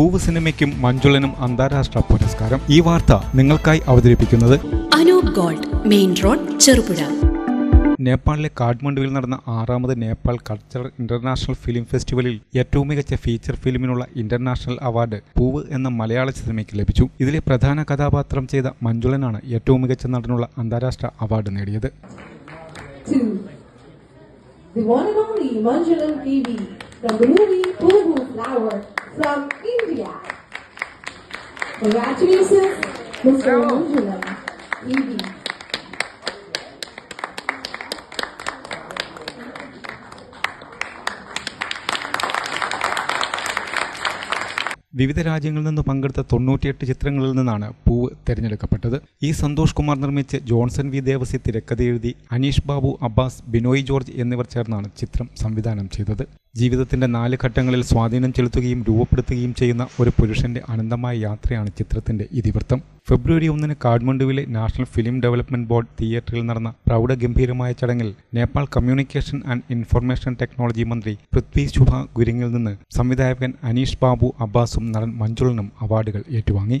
പൂവ് സിനിമയ്ക്കും മഞ്ജുളനും അന്താരാഷ്ട്ര പുരസ്കാരം. ഈ വാർത്ത നിങ്ങൾക്കായി അവതരിപ്പിക്കുന്നത് Anoop gold main road Cherupuzha. നേപ്പാളിലെ കാഠ്മണ്ഡുവിൽ നടന്ന ആറാമത് നേപ്പാൾ കൾച്ചറൽ ഇന്റർനാഷണൽ ഫിലിം ഫെസ്റ്റിവലിൽ ഏറ്റവും മികച്ച ഫീച്ചർ ഫിലിമിനുള്ള ഇന്റർനാഷണൽ അവാർഡ് പൂവ് എന്ന മലയാള സിനിമയ്ക്ക് ലഭിച്ചു. ഇതിലെ പ്രധാന കഥാപാത്രം ചെയ്ത മഞ്ജുളനാണ് ഏറ്റവും മികച്ച നടനുള്ള അന്താരാഷ്ട്ര അവാർഡ് നേടിയത്. The one and only Manjulan TV from the movie Pooh Flower. From India. Congratulations, Mr. Manjulan TV. വിവിധ രാജ്യങ്ങളിൽ നിന്ന് പങ്കെടുത്ത തൊണ്ണൂറ്റിയെട്ട് ചിത്രങ്ങളിൽ നിന്നാണ് പൂവ് തിരഞ്ഞെടുക്കപ്പെട്ടത് ഈ സന്തോഷ് കുമാർ നിർമ്മിച്ച് ജോൺസൺ വി ദേവസി തിരക്കഥ എഴുതി അനീഷ് ബാബു അബ്ബാസ് ബിനോയ് ജോർജ് എന്നിവർ ചേർന്നാണ് ചിത്രം സംവിധാനം ചെയ്തത് ജീവിതത്തിന്റെ നാല് ഘട്ടങ്ങളിൽ സ്വാധീനം ചെലുത്തുകയും രൂപപ്പെടുത്തുകയും ചെയ്യുന്ന ഒരു പുരുഷന്റെ അനന്തമായ യാത്രയാണ് ചിത്രത്തിന്റെ ഇതിവൃത്തം. ഫെബ്രുവരി ഒന്നിന് കാഠ്മണ്ഡുവിലെ നാഷണൽ ഫിലിം ഡെവലപ്മെന്റ് ബോർഡ് തിയേറ്ററിൽ നടന്ന പ്രൗഢഗംഭീരമായ ചടങ്ങിൽ Nepal communication and information technology മന്ത്രി പൃഥ്വി ശുഭ ഗുരിങ്ങിൽ നിന്ന് സംവിധായകൻ അനീഷ് ബാബു അബ്ബാസും നടൻ മഞ്ജുളനും അവാർഡുകൾ ഏറ്റുവാങ്ങി.